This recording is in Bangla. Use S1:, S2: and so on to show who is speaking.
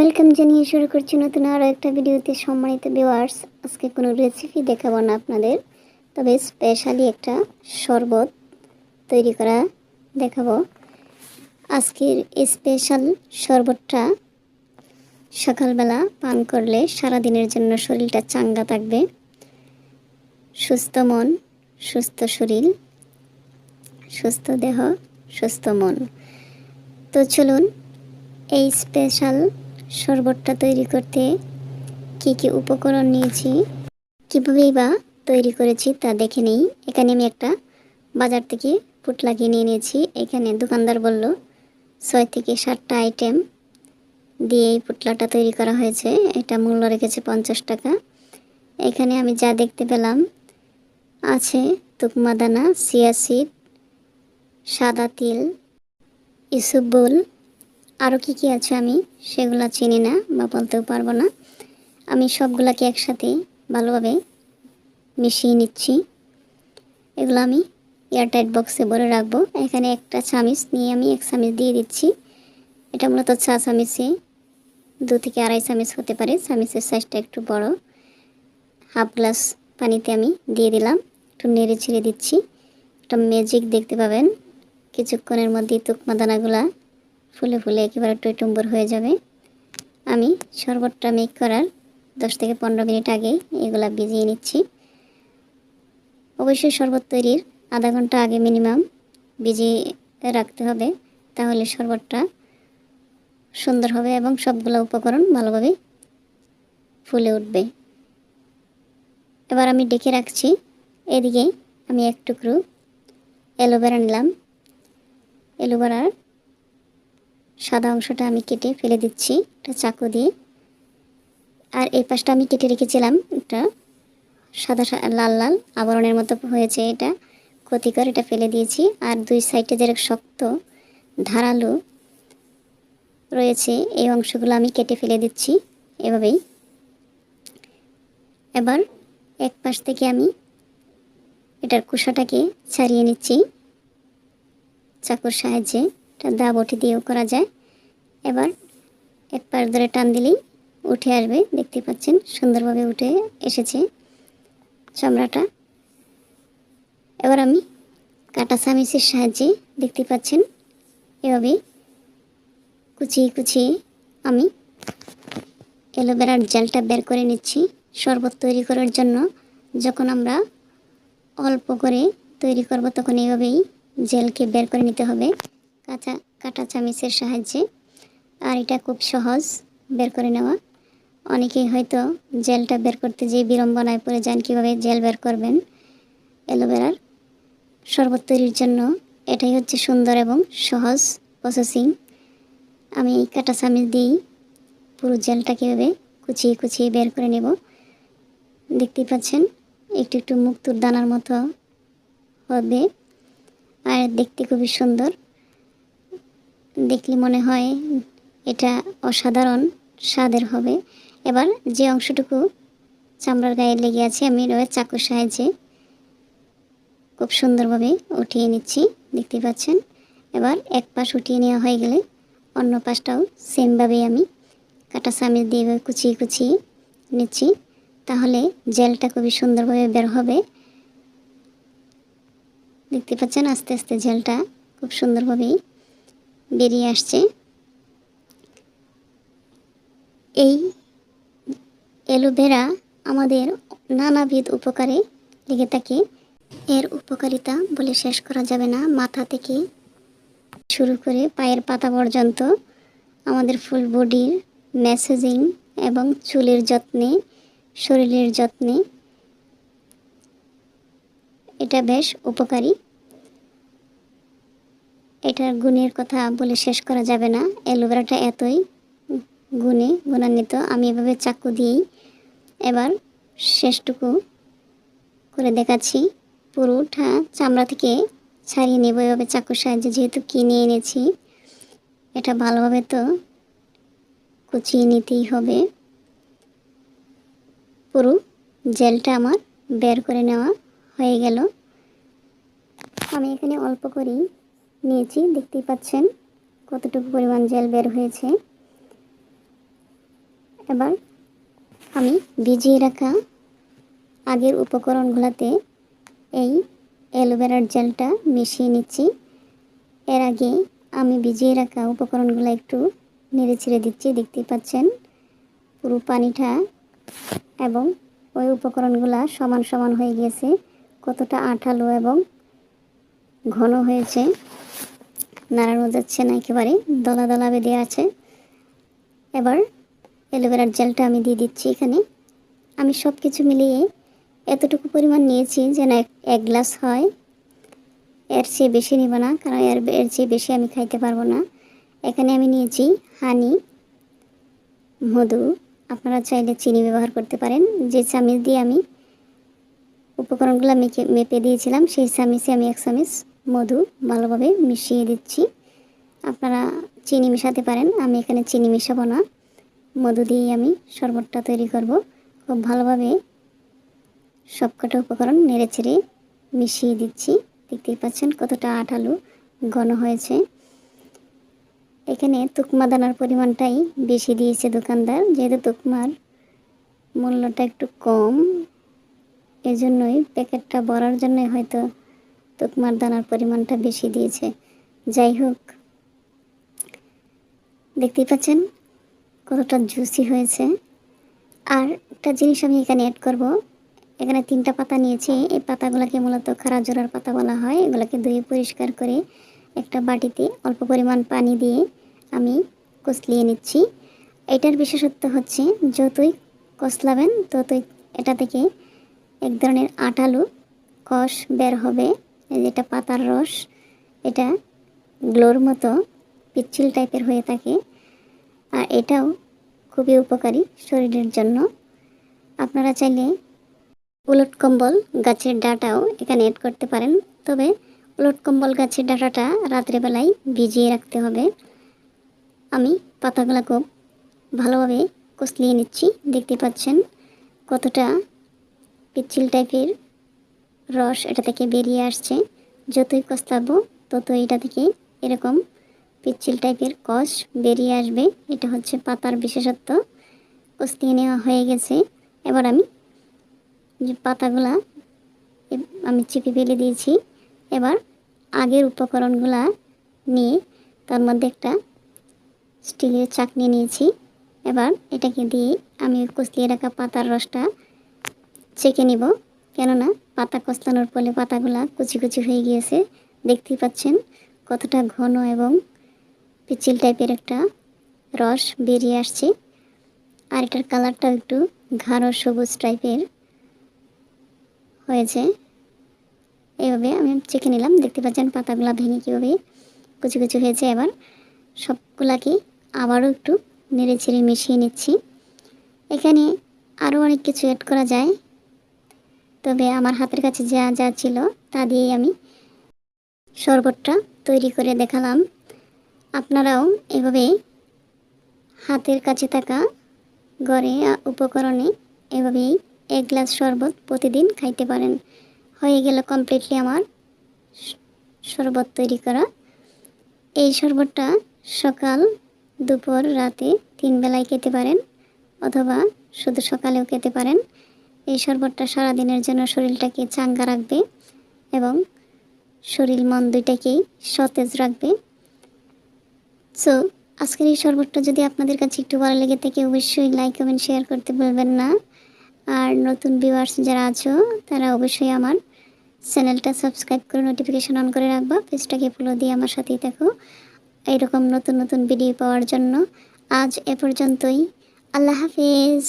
S1: ওয়েলকাম জানিয়ে শুরু করছি নতুন আরও একটা ভিডিওতে সম্মানিত ভিউয়ার্স আজকে কোনো রেসিপি দেখাবো না আপনাদের, তবে স্পেশালি একটা শরবত তৈরি করা দেখাবো। আজকের স্পেশাল শরবতটা সকালবেলা পান করলে সারা দিনের জন্য শরীরটা চাঙ্গা থাকবে। সুস্থ মন, সুস্থ শরীর, সুস্থ দেহ, সুস্থ মন। তো চলুন, এই স্পেশাল শরবতটা তৈরি করতে কী কী উপকরণ নিয়েছি কীভাবেই বা তৈরি করেছি তা দেখে নেই। এখানে আমি একটা বাজার থেকে পুটলা কিনে নিয়েছি। এখানে দোকানদার বলল, ছয় থেকে সাতটা আইটেম দিয়ে এই পুটলাটা তৈরি করা হয়েছে। এটা মূল্য রেখেছে পঞ্চাশ টাকা। এখানে আমি যা দেখতে পেলাম আছে তুকমাদানা সিয়া সিড, সাদা তিল ইসুবুল আরও কী কী আছে আমি সেগুলো চিনি না বা বলতেও পারব না। আমি সবগুলোকে একসাথে ভালোভাবে মিশিয়ে নিচ্ছি। এগুলো আমি এয়ারটাইট বক্সে ভরে রাখব। এখানে একটা চামিচ নিয়ে আমি এক চামিচ দিয়ে দিচ্ছি। এটা মূলত চা চামিচে, দু থেকে আড়াই চামিচ হতে পারে। চামিচের সাইজটা একটু বড়। হাফ গ্লাস পানিতে আমি দিয়ে দিলাম। একটু নেড়ে ছেড়ে দিচ্ছি। একটা ম্যাজিক দেখতে পাবেন। কিছুক্ষণের মধ্যে তুকমা দানাগুলা ফুলে ফুলে একেবারে টইটুম্বর হয়ে যাবে। আমি শরবতটা মেক করার দশ থেকে পনেরো মিনিট আগে এগুলা ভিজিয়ে নিচ্ছি। অবশ্যই শরবত তৈরির আধা ঘণ্টা আগে মিনিমাম ভিজিয়ে রাখতে হবে, তাহলে শরবতটা সুন্দর হবে এবং সবগুলো উপকরণ ভালোভাবে ফুলে উঠবে। এবার আমি ডেকে রাখছি, এদিকে আমি এক টুকরো অ্যালোভেরা নিলাম। অ্যালোভেরার সাদা অংশটা আমি কেটে ফেলে দিচ্ছি, একটা চাকু দিয়ে। আর এই পাশটা আমি কেটে রেখেছিলাম, একটা সাদা লাল লাল আবরণের মতো হয়েছে এটা। ক্ষতিকর, এটা ফেলে দিয়েছি। আর দুই সাইডে যেরকম শক্ত, ধারালো রয়েছে, এই অংশগুলো আমি কেটে ফেলে দিচ্ছি এভাবেই। এবার এক পাশ থেকে আমি এটার কুসাটাকে ছাড়িয়ে নিচ্ছি। চাকুর সাহায্যে, এটা দা বটি দিয়েও করা যায়। এবার এক পাশ ধরে টান দিলেই উঠে আসবে। দেখতে পাচ্ছেন, সুন্দরভাবে উঠে এসেছে চামড়াটা। এবার আমি কাটা চামিচের সাহায্যে দেখতে পাচ্ছেন, এভাবে কুচিয়ে কুচিয়ে আমি অ্যালোভেরার জেলটা বের করে নিচ্ছি শরবত তৈরি করার জন্য। যখন আমরা অল্প করে তৈরি করব, তখন এইভাবেই জেলকে বের করে নিতে হবে কাঁচা, কাটা চামিচের সাহায্যে। আর এটা খুব সহজ বের করে নেওয়া। অনেকেই হয়তো জেলটা বের করতে যেয়ে বিড়ম্বনায় পড়ে যান, কীভাবে জেল বের করবেন অ্যালোভেরার। শরবত তৈরির জন্য এটাই হচ্ছে সুন্দর এবং সহজ প্রসেসিং আমি কাটা চামিচ দিয়েই পুরো জেলটা কীভাবে কুচিয়ে কুচিয়ে বের করে নেব। দেখতেই পাচ্ছেন, একটু একটু মুক্তুর দানার মতো হবে আর দেখতে খুবই সুন্দর। দেখলে মনে হয় এটা অসাধারণ, স্বাদের হবে। এবার যে অংশটুকু চামড়ার গায়ে লেগে আছে, আমি রয়ে চাকুর সাহায্যে খুব সুন্দরভাবে উঠিয়ে নিচ্ছি, দেখতে পাচ্ছেন? এবার এক পাশ উঠিয়ে নেওয়া হয়ে গেলে অন্য পাশটাও সেমভাবে আমি কাটা চামিচ দিয়ে কুচিয়ে কুচিয়ে নিচ্ছি। তাহলে জেলটা খুবই সুন্দরভাবে বের হবে। দেখতে পাচ্ছেন? আস্তে আস্তে জেলটা খুব সুন্দরভাবেই বেরিয়ে আসছে। এই অ্যালোভেরা আমাদের নানাবিধ উপকারে লেগে থাকে। এর উপকারিতা বলে শেষ করা যাবে না। মাথা থেকে শুরু করে পায়ের পাতা পর্যন্ত আমাদের ফুল বডির ম্যাসেজিং এবং চুলের যত্নে, শরীরের যত্নে এটা বেশ উপকারী। এটার গুণের কথা বলে শেষ করা যাবে না। অ্যালোভেরাটা এতই গুণে গুণান্বিত, আমি এভাবে চাকু দিয়েই এবার শেষটুকু করে দেখাচ্ছি। পুরোটা চামড়া থেকে ছাড়িয়ে নেব এভাবে চাকুর সাহায্যে, যেহেতু কিনে এনেছি। এটা ভালোভাবে তো কুচিয়ে নিতেই হবে। পুরো জেলটা আমার বের করে নেওয়া হয়ে গেল। আমি এখানে অল্প করেই নিয়েছি, দেখতেই পাচ্ছেন কতটুকু পরিমাণ জেল বের হয়েছে। এবার আমি ভিজিয়ে রাখা আগের উপকরণগুলোতে এই অ্যালোভেরার জেলটা মিশিয়ে নিচ্ছি। এর আগে আমি ভিজিয়ে রাখা উপকরণগুলো একটু নেড়ে ছেড়ে দিচ্ছি, দেখতেই পাচ্ছেন পুরো পানিটা এবং ওই উপকরণগুলো সমান সমান হয়ে গিয়েছে, কতটা আঠালো এবং ঘন হয়েছে। নাড়ানো যাচ্ছে না, একেবারে দলা দলা বেঁধে আছে। এবার অ্যালোভেরার জেলটা আমি দিয়ে দিচ্ছি এখানে। আমি সব কিছু মিলিয়ে এতটুকু পরিমাণ নিয়েছি যেন এক গ্লাস হয়। এর চেয়ে বেশি নিব না, কারণ এর এর চেয়ে বেশি আমি খাইতে পারব না। এখানে আমি নিয়েছি হানি, মধু। আপনারা চাইলে চিনি ব্যবহার করতে পারেন। যে চামিচ দিয়ে আমি উপকরণগুলো মেখে, মেপে দিয়েছিলাম, সেই চামিচে আমি এক চামিচ মধু ভালোভাবে মিশিয়ে দিচ্ছি। আপনারা চিনি মেশাতে পারেন, আমি এখানে চিনি মেশাবো না। মধু দিয়েই আমি শরবতটা তৈরি করব। খুব ভালোভাবে সবকটা উপকরণ নেড়ে ছেড়ে মিশিয়ে দিচ্ছি। দেখতেই পাচ্ছেন কতটা আঠালো ঘন হয়েছে। এখানে তুকমা দানার পরিমাণটাই বেশি দিয়েছে দোকানদার। যেহেতু তুকমার মূল্যটা একটু কম, এজন্যই প্যাকেটটা ভরার জন্যই হয়তো তুকমার দানার পরিমাণটা বেশি দিয়েছে। যাই হোক, দেখতেই পাচ্ছেন কতটা জুসি হয়েছে। আর একটা জিনিস আমি এখানে অ্যাড করব। এখানে তিনটা পাতা নিয়েছি। এই পাতাগুলোকে মূলত খারা জোড়ার পাতা বলা হয়। এগুলোকে ধুয়ে পরিষ্কার করে একটা বাটিতে অল্প পরিমাণ পানি দিয়ে আমি কচলিয়ে নিচ্ছি। এটার বিশেষত্ব হচ্ছে, যতই কচলাবেন ততই এটা থেকে এক ধরনের আটালু কষ বের হবে। যেটা পাতার রস, এটা গ্লোর মতো পিচ্ছিল টাইপের হয়ে থাকে। আর এটাও খুবই উপকারী শরীরের জন্য। আপনারা চাইলে উলট কম্বল গাছের ডাটাও এখানে অ্যাড করতে পারেন। তবে উলট কম্বল গাছের ডাটাটা রাত্রেবেলায় ভিজিয়ে রাখতে হবে। আমি পাতাগুলো খুব ভালোভাবে কষলিয়ে নিচ্ছি। দেখতে পাচ্ছেন কতটা পিচ্ছিল টাইপের রস এটা থেকে বেরিয়ে আসছে। যতই কষলাবো ততই এটা থেকে এরকম পিচ্ছিল টাইপের কষ বেরিয়ে আসবে। এটা হচ্ছে পাতার বিশেষত্ব। কষলিয়ে নেওয়া হয়ে গেছে। এবার আমি যে পাতাগুলা আমি চিপে ফেলে দিয়েছি, এবার আগের উপকরণগুলা নিয়ে তার মধ্যে একটা স্টিলের চাকনি নিয়েছি। এবার এটাকে দিয়ে আমি কষলিয়ে রাখা পাতার রসটা চেকে নিব। কেননা পাতা কষলানোর ফলে পাতাগুলা কুচি কুচি হয়ে গিয়েছে। দেখতেই পাচ্ছেন কতটা ঘন এবং পিচিল টাইপের একটা রস বেরিয়ে আসছে। আর এটার কালারটাও একটু ঘাড় সবুজ টাইপের হয়েছে। এভাবে আমি চেখে নিলাম, দেখতে পাচ্ছেন পাতাগুলা ভেঙে কীভাবে কুচি কুচি হয়েছে এবার। সবগুলাকে আবারও একটু নেড়ে ছেড়ে মিশিয়ে নিচ্ছি। এখানে আরও অনেক কিছু অ্যাড করা যায়। তবে আমার হাতের কাছে যা যা ছিল তা দিয়েই আমি শরবতটা তৈরি করে দেখালাম। আপনারাও এভাবে হাতের কাছে থাকা গড়ে উপকরণে এভাবেই এক গ্লাস শরবত প্রতিদিন খাইতে পারেন। হয়ে গেল কমপ্লিটলি আমার শরবত তৈরি করা। এই শরবতটা সকাল, দুপুর, রাতে তিন বেলায় খেতে পারেন অথবা শুধু সকালেও খেতে পারেন। এই শরবতটা সারাদিনের জন্য শরীরটাকে চাঙ্গা রাখবে এবং শরীর মন দুইটাকেই সতেজ রাখবে। সো আজকের এই শরবতটা যদি আপনাদের কাছে একটু ভালো লেগে থাকে, অবশ্যই লাইক কমেন্ট শেয়ার করতে বলবেন না। আর নতুন ভিউয়ার্স যারা আছো, তারা অবশ্যই আমার চ্যানেলটা সাবস্ক্রাইব করে নোটিফিকেশান অন করে রাখবা পেজটাকে ফলো দিয়ে আমার সাথেই থাকো। এরকম নতুন নতুন ভিডিও পাওয়ার জন্য আজ এ পর্যন্তই। আল্লাহ হাফিজ।